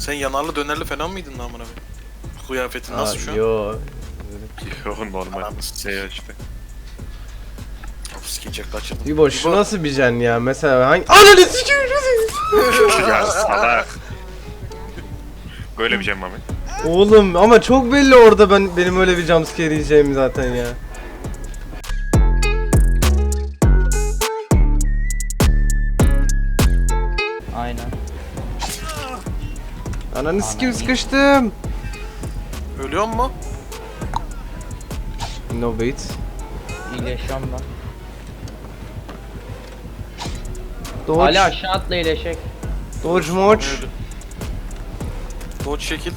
Sen yanarlı dönerli falan mıydın lan amına koyayım? Kıyafetin nasıl şu an? Yo. Yo normal. Şey işte. Sikecek kaçırdım. İbo şu nasıl bir jen ya? Mesela hangi... Ananı sikeyim ya salak. Böyle bir şey mi Mami? Oğlum ama çok belli orada ben benim öyle bir jumpscare yiyeceğim zaten ya. Ananı sikeyim sıkıştım. Ölüyor mu? No bait. İyileşiyorum ben. Dodge. Ali aşağı atla iyileşek. Dodge moç. Dodge şekil.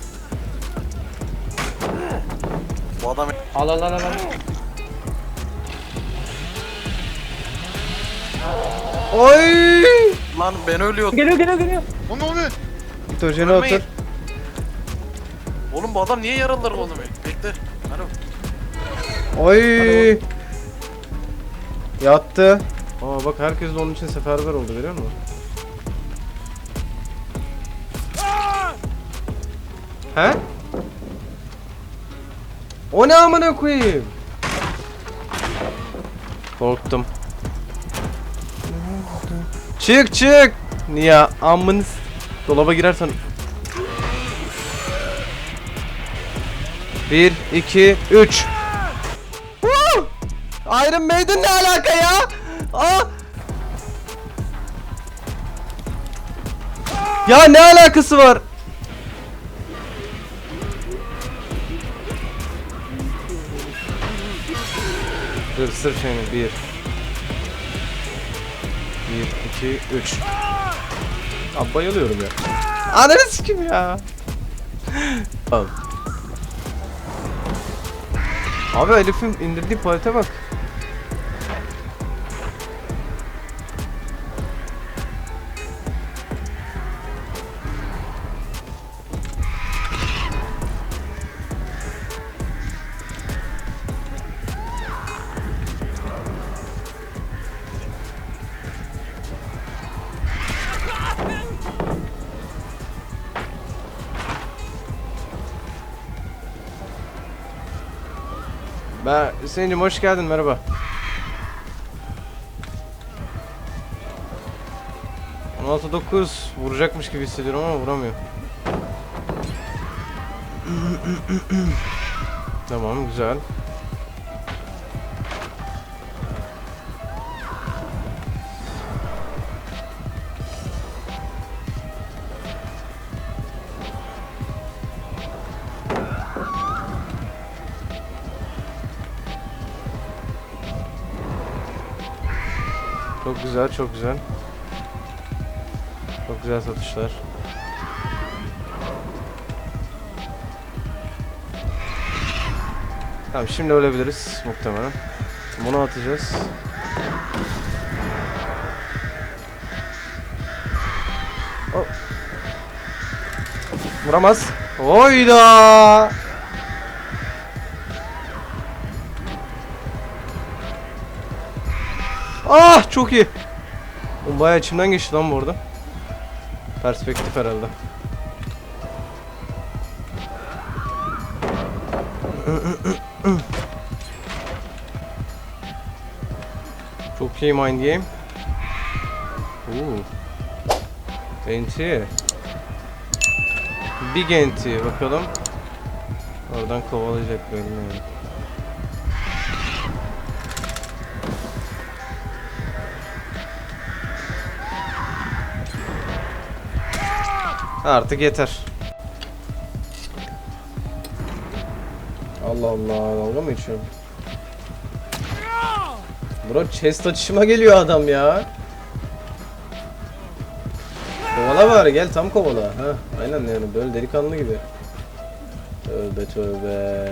Bu adam Al al al al. Oy! lan ben ölüyordum. Geliyor geliyor geliyor. O ne oluyor? Git hocana otur. Oğlum bu adam niye yaralıları oğlum? Bekle. Alo. Oy! Yattı. Aa bak herkes de onun için seferber oldu görüyor musun? He? O ne amına koyayım? Korktum. Çık çık. Niye amınız dolaba girersen Bir, iki, üç. Woo! Iron Maiden ne alaka ya? Aa! Ya ne alakası var? Dur sır şeyini bir. Bir, iki, üç. Abi bayılıyorum ya. Ananı sikim ya. Tamam. Abi Elif'in indirdiği palete bak. Ben Hüseyin'cim hoş geldin merhaba. ...16 9 vuracakmış gibi hissediyorum ama vuramıyor. tamam güzel. Çok güzel, çok güzel. Çok güzel satışlar. Tamam şimdi ölebiliriz muhtemelen. Bunu atacağız. Oh. Vuramaz. Oyda. Ah çok iyi. O bayağı içimden geçti lan bu arada. Perspektif herhalde. Çok iyi mind game. Oo. NT. Big NT bakalım. Oradan kovalayacak belli yani. Artık yeter. Allah Allah dalga mı geçiyorum? Bro chest açışıma geliyor adam ya. Kovala bari gel tam kovala. Ha aynen yani böyle delikanlı gibi. Tövbe tövbe.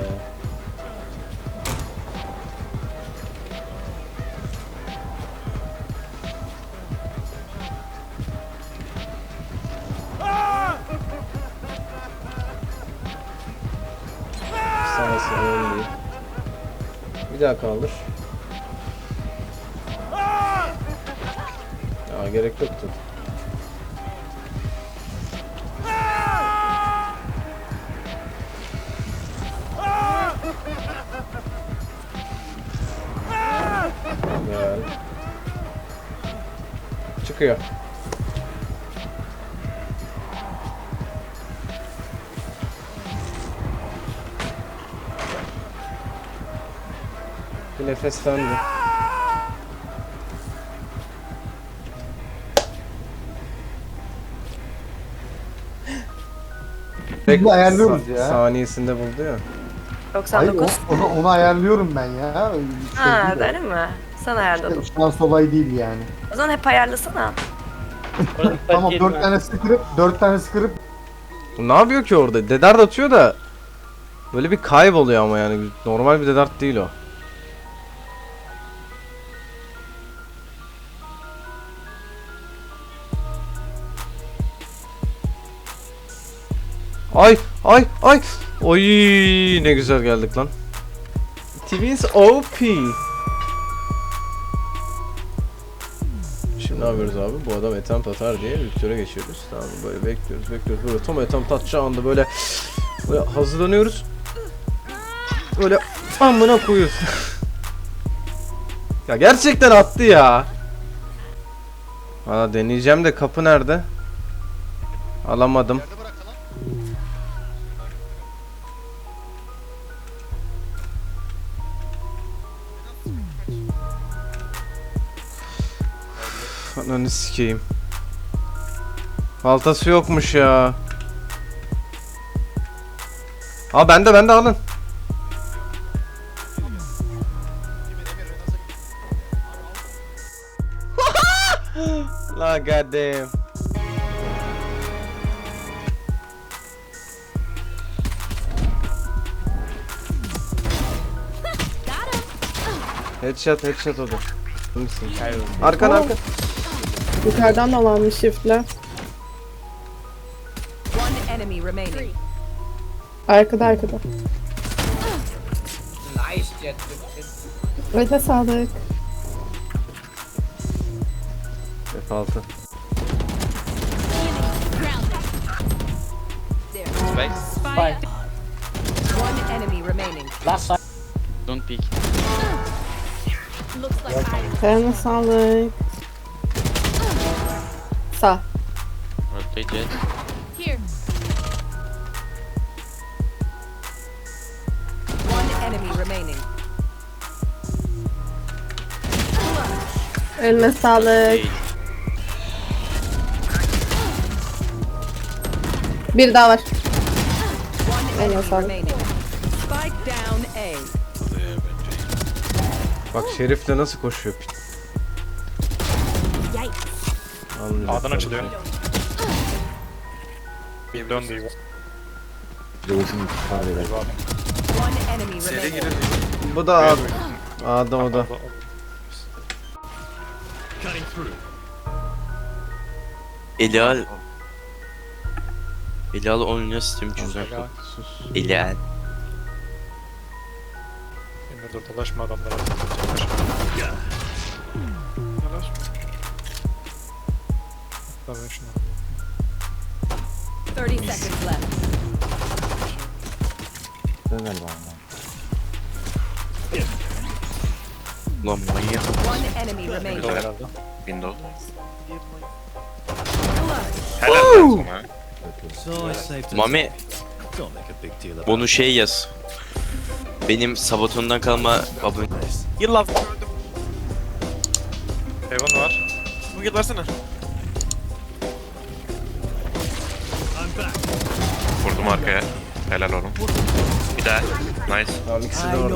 Daha kaldır. Ya gerek yoktu. Çıkıyor. Bir nefeslendi. Bunu ayarlıyoruz ya. Saniyesinde buldu ya. Hayır 99. o- onu, onu ayarlıyorum ben ya. Öyle bir şey Ha değil öyle mi? Sen ayarladın. Şu an olay değil yani. O zaman hep ayarlasana. Tamam dört tane sıkırıp dört tane sıkırıp Bu ne yapıyor ki orada? Dedart atıyor da böyle bir kayboluyor ama yani normal bir dedart değil o. Ay ay ay. Oy ne güzel geldik lan. Twins OP. Şimdi ne yapıyoruz abi? Bu adam etam atar diye Victor'a geçiyoruz. Tamam böyle bekliyoruz bekliyoruz. Böyle tam etam atacağı anda böyle böyle hazırlanıyoruz. Böyle amına koyuyoruz. ya gerçekten attı ya. Valla deneyeceğim de kapı nerede? Alamadım. Ananı sikeyim. Baltası yokmuş ya. Aa bende bende alın. La goddamn. Headshot headshot o da. Misin? Arkan arkan. Yukarıdan dolanmış shift'le. Arkada arkada. Nice sağlık. F6. Spike. One enemy remaining. Don't peek. Eline sağlık. Sağ. Rotate jet. One enemy remaining. Eline sağlık. Bir daha var. One Eline enemy sağlık. remaining. Spike down A. Bak Şerif'le nasıl koşuyor? Almayacak A'dan açılıyor. ki. Dön diyor. One enemy Seri remaining. girin. Bu da A. A'da o da. Elial Elial oynuyor çözer. Sus. Elial. Şimdi dur dolaşma adamlara. Şunu. 30 seconds left. Ulan manyak. One enemy remaining. Herhalde. Windows. Helal lan sana. Mami bunu şey yaz. Benim sabotondan kalma abone. Yıllar öldüm. Heaven var. Bu git versene. Vurdum arkaya. Helal oğlum. Bir daha. Nice. Tamam ikisi de orada.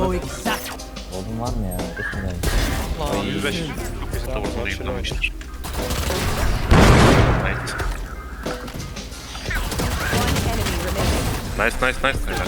Ay, 105. Çok da vurdu değil bulamıştır. Nice. One enemy remaining. Nice nice nice. Helal.